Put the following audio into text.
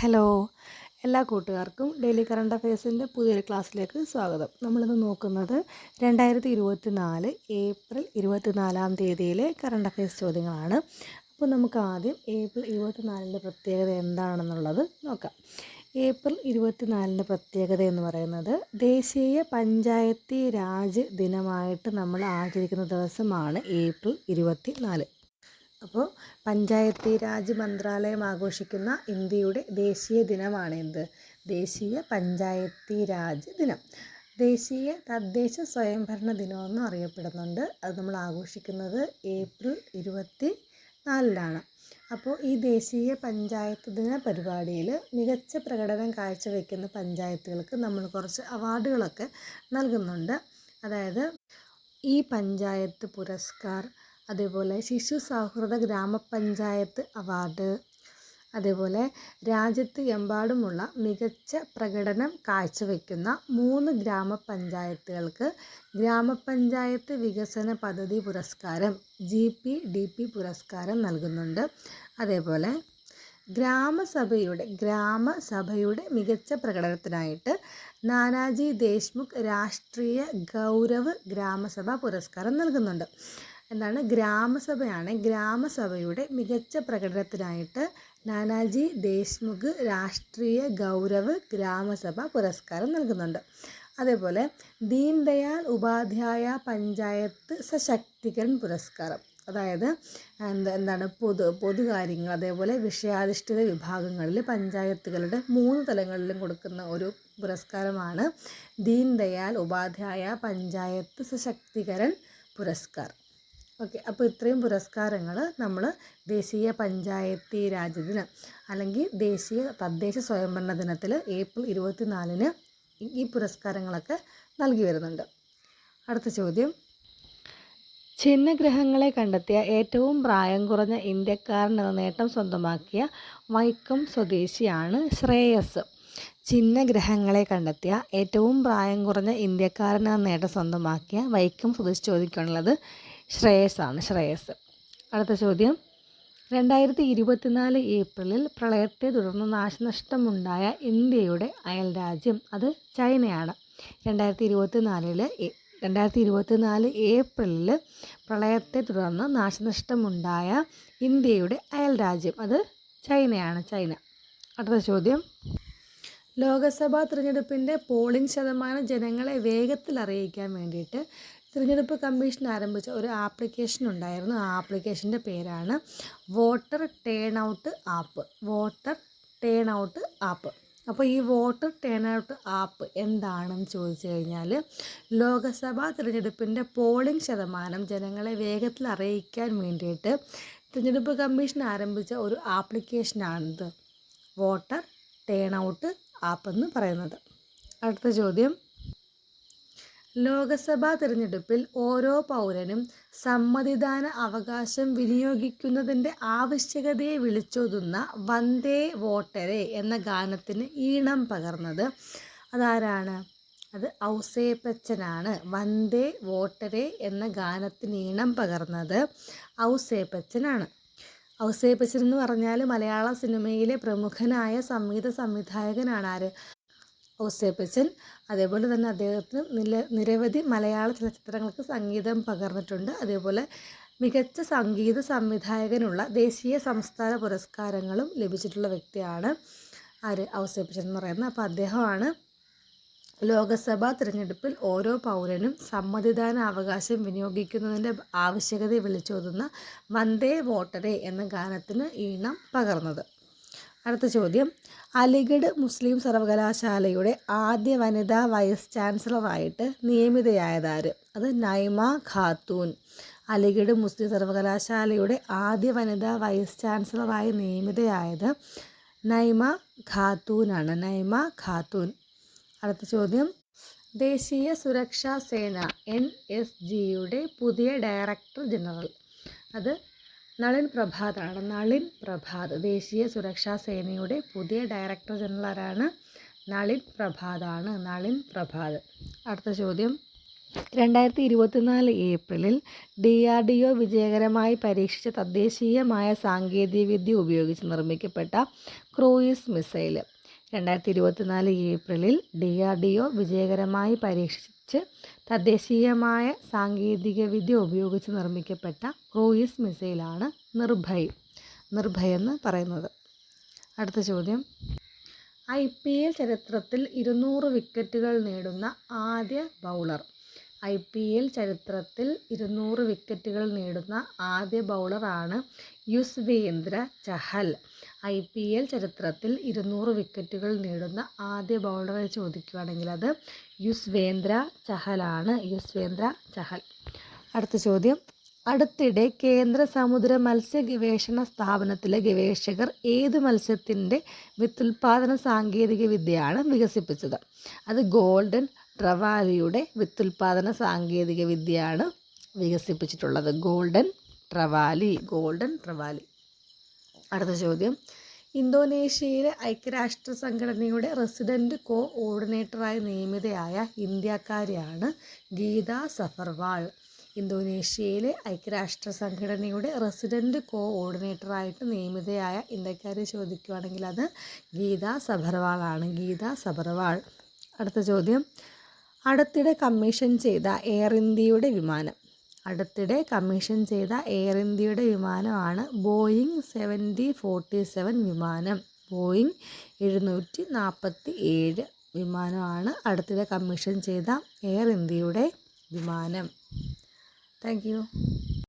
Hello എല്ലാ കൂട്ടുകാർക്കും daily current അഫയേഴ്സിന്റെ പുതിയൊരു ക്ലാസ്സിലേക്ക് സ്വാഗതം. നമ്മളിന്ന് നോക്കുന്നത് രണ്ടായിരത്തി ഇരുപത്തി നാല് ഏപ്രിൽ ഇരുപത്തിനാലാം തീയതിയിലെ കറണ്ട് അഫയേഴ്സ് ചോദ്യങ്ങളാണ്. അപ്പോൾ നമുക്ക് ആദ്യം ഏപ്രിൽ ഇരുപത്തിനാലിന്റെ പ്രത്യേകത എന്താണെന്നുള്ളത് നോക്കാം. ഏപ്രിൽ ഇരുപത്തിനാലിന്റെ പ്രത്യേകത എന്ന് പറയുന്നത് ദേശീയ പഞ്ചായത്തി രാജ് ദിനമായിട്ട് നമ്മൾ ആചരിക്കുന്ന ദിവസമാണ് ഏപ്രിൽ ഇരുപത്തി നാല് അപ്പോൾ പഞ്ചായത്തി രാജ് മന്ത്രാലയം ആഘോഷിക്കുന്ന ഇന്ത്യയുടെ ദേശീയ ദിനമാണ് എന്ത് ദേശീയ പഞ്ചായത്തി രാജ് ദിനം. ദേശീയ തദ്ദേശ സ്വയംഭരണ ദിനമെന്നും അറിയപ്പെടുന്നുണ്ട്. അത് നമ്മൾ ആഘോഷിക്കുന്നത് ഏപ്രിൽ ഇരുപത്തി നാലിലാണ് അപ്പോൾ ഈ ദേശീയ പഞ്ചായത്ത് ദിന പരിപാടിയിൽ മികച്ച പ്രകടനം കാഴ്ചവെക്കുന്ന പഞ്ചായത്തുകൾക്ക് നമ്മൾ കുറച്ച് അവാർഡുകളൊക്കെ നൽകുന്നുണ്ട്. അതായത് ഈ പഞ്ചായത്ത് പുരസ്കാർ അതേപോലെ ശിശു സൗഹൃദ ഗ്രാമപഞ്ചായത്ത് അവാർഡ്. അതേപോലെ രാജ്യത്ത് എമ്പാടുമുള്ള മികച്ച പ്രകടനം കാഴ്ചവെക്കുന്ന മൂന്ന് ഗ്രാമപഞ്ചായത്തുകൾക്ക് ഗ്രാമപഞ്ചായത്ത് വികസന പദ്ധതി പുരസ്കാരം ജി പി ഡി പി പുരസ്കാരം നൽകുന്നുണ്ട്. അതേപോലെ ഗ്രാമസഭയുടെ ഗ്രാമസഭയുടെ മികച്ച പ്രകടനത്തിനായിട്ട് നാനാജി ദേശ്മുഖ് രാഷ്ട്രീയ ഗൗരവ് ഗ്രാമസഭ പുരസ്കാരം നൽകുന്നുണ്ട്. എന്താണ്? ഗ്രാമസഭയാണ്. ഗ്രാമസഭയുടെ മികച്ച പ്രകടനത്തിനായിട്ട് നാനാജി ദേശ്മുഖ് രാഷ്ട്രീയ ഗൗരവ് ഗ്രാമസഭ പുരസ്കാരം നൽകുന്നുണ്ട്. അതേപോലെ ദീൻദയാൽ ഉപാധ്യായ പഞ്ചായത്ത് സശക്തികരൺ പുരസ്കാരം. അതായത് എന്താ എന്താണ്? പൊതു പൊതുകാര്യങ്ങൾ അതേപോലെ വിഷയാധിഷ്ഠിത വിഭാഗങ്ങളിൽ പഞ്ചായത്തുകളുടെ മൂന്ന് തലങ്ങളിലും കൊടുക്കുന്ന ഒരു പുരസ്കാരമാണ് ദീൻദയാൽ ഉപാധ്യായ പഞ്ചായത്ത് സശക്തികരൺ പുരസ്കാർ ഓക്കെ. അപ്പോൾ ഇത്രയും പുരസ്കാരങ്ങൾ നമ്മൾ ദേശീയ പഞ്ചായത്തി രാജ് ദിനം അല്ലെങ്കിൽ ദേശീയ തദ്ദേശ സ്വയംഭരണ ദിനത്തിൽ ഏപ്രിൽ ഇരുപത്തിനാലിന് ഈ പുരസ്കാരങ്ങളൊക്കെ നൽകി വരുന്നുണ്ട്. അടുത്ത ചോദ്യം. ചിഹ്നഗ്രഹങ്ങളെ കണ്ടെത്തിയ ഏറ്റവും പ്രായം കുറഞ്ഞ ഇന്ത്യക്കാരൻ എന്ന നേട്ടം സ്വന്തമാക്കിയ വൈക്കം സ്വദേശിയാണ് ശ്രേയസ്. ചിഹ്നഗ്രഹങ്ങളെ കണ്ടെത്തിയ ഏറ്റവും പ്രായം കുറഞ്ഞ ഇന്ത്യക്കാരൻ എന്ന നേട്ടം സ്വന്തമാക്കിയ വൈക്കം സ്വദേശി ചോദിക്കാനുള്ളത് ശ്രേയസ്സാണ് ശ്രേയസ്. അടുത്ത ചോദ്യം. രണ്ടായിരത്തി ഇരുപത്തിനാല് ഏപ്രിലിൽ പ്രളയത്തെ തുടർന്ന് നാശനഷ്ടമുണ്ടായ ഇന്ത്യയുടെ അയൽ രാജ്യം അത് ചൈനയാണ്. രണ്ടായിരത്തി ഇരുപത്തിനാലിൽ രണ്ടായിരത്തി ഇരുപത്തിനാല് ഏപ്രിലിൽ പ്രളയത്തെ തുടർന്ന് നാശനഷ്ടമുണ്ടായ ഇന്ത്യയുടെ അയൽ രാജ്യം അത് ചൈനയാണ് ചൈന. അടുത്ത ചോദ്യം. ലോകസഭാ തിരഞ്ഞെടുപ്പിന്റെ പോളിംഗ് ശതമാനം ജനങ്ങളെ വേഗത്തിൽ അറിയിക്കാൻ വേണ്ടിയിട്ട് തിരഞ്ഞെടുപ്പ് കമ്മീഷൻ ആരംഭിച്ച ഒരു ആപ്ലിക്കേഷൻ ഉണ്ടായിരുന്നു. ആ ആപ്ലിക്കേഷന്റെ പേരാണ് voter turnout app. Voter turnout app. അപ്പോൾ ഈ വോട്ടർ ടേൺ ഔട്ട് ആപ്പ് എന്താണെന്ന് ചോദിച്ചു കഴിഞ്ഞാൽ ലോകസഭാ തിരഞ്ഞെടുപ്പിന്റെ പോളിംഗ് ശതമാനം ജനങ്ങളെ വേഗത്തിൽ അറിയിക്കാൻ വേണ്ടിയിട്ട് തിരഞ്ഞെടുപ്പ് കമ്മീഷൻ ആരംഭിച്ച ഒരു ആപ്ലിക്കേഷനാണിത്. വോട്ടർ ടേൺ ഔട്ട് ആപ്പ് എന്ന് പറയുന്നത്. അടുത്ത ചോദ്യം. ലോകസഭാ തിരഞ്ഞെടുപ്പിൽ ഓരോ പൗരനും സമ്മതിദാന അവകാശം വിനിയോഗിക്കുന്നതിന്റെ ആവശ്യകതയെ വിളിച്ചോതുന്ന വന്ദേ വോട്ടരെ എന്ന ഗാനത്തിന് ഈണം പകർന്നത് അതാരാണ്? അത് ഔസേപ്പച്ചനാണ്. വന്ദേ വോട്ടരെ എന്ന ഗാനത്തിന് ഈണം പകർന്നത് ഔസേപ്പച്ചനാണ്. ഔസേപ്പച്ചൻ എന്ന് പറഞ്ഞാൽ മലയാള സിനിമയിലെ പ്രമുഖനായ സംഗീത സംവിധായകനാണ് ആര്? ഔസേപ്പച്ചൻ അതേപോലെ തന്നെ അദ്ദേഹത്തിന് നില നിരവധി മലയാള ചലച്ചിത്രങ്ങൾക്ക് സംഗീതം പകർന്നിട്ടുണ്ട്. അതേപോലെ മികച്ച സംഗീത സംവിധായകനുള്ള ദേശീയ സംസ്ഥാന പുരസ്കാരങ്ങളും ലഭിച്ചിട്ടുള്ള വ്യക്തിയാണ് ആര്? ഔസേപ്പച്ചൻ എന്ന് പറയുന്നത്. അപ്പോൾ അദ്ദേഹമാണ് ലോകസഭാ തിരഞ്ഞെടുപ്പിൽ ഓരോ പൗരനും സമ്മതിദാന അവകാശം വിനിയോഗിക്കുന്നതിന്റെ ആവശ്യകതയെ വിളിച്ചോതുന്ന വന്ദേ വോട്ടറെ എന്ന ഗാനത്തിന് ഈണം പകർന്നത്. അടുത്ത ചോദ്യം. അലിഗഡ് മുസ്ലിം സർവകലാശാലയുടെ ആദ്യ വനിതാ വൈസ് ചാൻസലറായിട്ട് നിയമിതയായതാര്? അത് നൈമ ഖാത്തൂൻ. അലിഗഡ് മുസ്ലിം സർവകലാശാലയുടെ ആദ്യ വനിതാ വൈസ് ചാൻസലറായി നിയമിതയായത് നൈമ ഖാത്തൂനാണ്. നൈമ ഖാത്തൂൻ. അടുത്ത ചോദ്യം. ദേശീയ സുരക്ഷാ സേന എൻ എസ് ജിയുടെ പുതിയ ഡയറക്ടർ ജനറൽ. അത് നളിൻ പ്രഭാതാണ്. നളിൻ പ്രഭാത് ദേശീയ സുരക്ഷാ സേനയുടെ പുതിയ ഡയറക്ടർ ജനറൽ ആരാണ് നളിൻ പ്രഭാതാണ്. നളിൻ പ്രഭാത്. അടുത്ത ചോദ്യം. രണ്ടായിരത്തി ഇരുപത്തിനാല് ഏപ്രിലിൽ ഡി ആർ ഡി ഒ വിജയകരമായി പരീക്ഷിച്ച തദ്ദേശീയമായ സാങ്കേതികവിദ്യ ഉപയോഗിച്ച് നിർമ്മിക്കപ്പെട്ട ക്രൂയിസ് മിസൈൽ രണ്ടായിരത്തി ഇരുപത്തിനാല് ഏപ്രിലിൽ ഡി ആർ ഡി ഒ വിജയകരമായി പരീക്ഷിച്ച് തദ്ദേശീയമായ സാങ്കേതികവിദ്യ ഉപയോഗിച്ച് നിർമ്മിക്കപ്പെട്ട ക്രൂയിസ് മിസൈലാണ് നിർഭയ് നിർഭയ എന്ന് പറയുന്നത്. അടുത്ത ചോദ്യം. ഐ പി എൽ ചരിത്രത്തിൽ ഇരുന്നൂറ് വിക്കറ്റുകൾ നേടുന്ന ആദ്യ ബൗളർ. ഐ പി എൽ ചരിത്രത്തിൽ ഇരുന്നൂറ് വിക്കറ്റുകൾ നേടുന്ന ആദ്യ ബൗളറാണ് Yuzvendra Chahal. I P L ചരിത്രത്തിൽ ഇരുന്നൂറ് വിക്കറ്റുകൾ നേടുന്ന ആദ്യ ബൗളറെ ചോദിക്കുകയാണെങ്കിൽ അത് യുസ്വേന്ദ്ര ചഹലാണ്. യുസ്വേന്ദ്ര ചഹൽ. അടുത്ത ചോദ്യം. അടുത്തിടെ കേന്ദ്ര സമുദ്ര മത്സ്യ ഗവേഷണ സ്ഥാപനത്തിലെ ഗവേഷകർ ഏത് മത്സ്യത്തിന്റെ വിത്തുൽപാദന സാങ്കേതിക വിദ്യയാണ് വികസിപ്പിച്ചത്? അത് ഗോൾഡൻ ട്രവാലിയുടെ വിത്തുൽപാദന സാങ്കേതിക വിദ്യയാണ് വികസിപ്പിച്ചിട്ടുള്ളത്. ഗോൾഡൻ ട്രവാലി. ഗോൾഡൻ ട്രവാലി. അടുത്ത ചോദ്യം. ഇന്തോനേഷ്യയിലെ ഐക്യരാഷ്ട്ര സംഘടനയുടെ റെസിഡന്റ് കോ ഓർഡിനേറ്ററായി നിയമിതയായ ഇന്ത്യക്കാരിയാണ് ഗീത സഫർവാൾ. ഇന്തോനേഷ്യയിലെ ഐക്യരാഷ്ട്ര സംഘടനയുടെ റെസിഡന്റ് കോ ഓർഡിനേറ്ററായിട്ട് നിയമിതയായ ഇന്ത്യക്കാരെ ചോദിക്കുകയാണെങ്കിൽ അത് ഗീത സബർവാളാണ് ഗീത സഫർവാൾ. അടുത്ത ചോദ്യം. അടുത്തിടെ കമ്മീഷൻ ചെയ്ത എയർ ഇന്ത്യയുടെ വിമാനം. അടുത്തിടെ കമ്മീഷൻ ചെയ്ത എയർ ഇന്ത്യയുടെ വിമാനമാണ് ബോയിങ് സെവന്റി ഫോർട്ടി സെവൻ വിമാനം. ബോയിങ് എഴുന്നൂറ്റി നാൽപ്പത്തി ഏഴ് വിമാനമാണ് അടുത്തിടെ കമ്മീഷൻ ചെയ്ത എയർ ഇന്ത്യയുടെ വിമാനം. താങ്ക്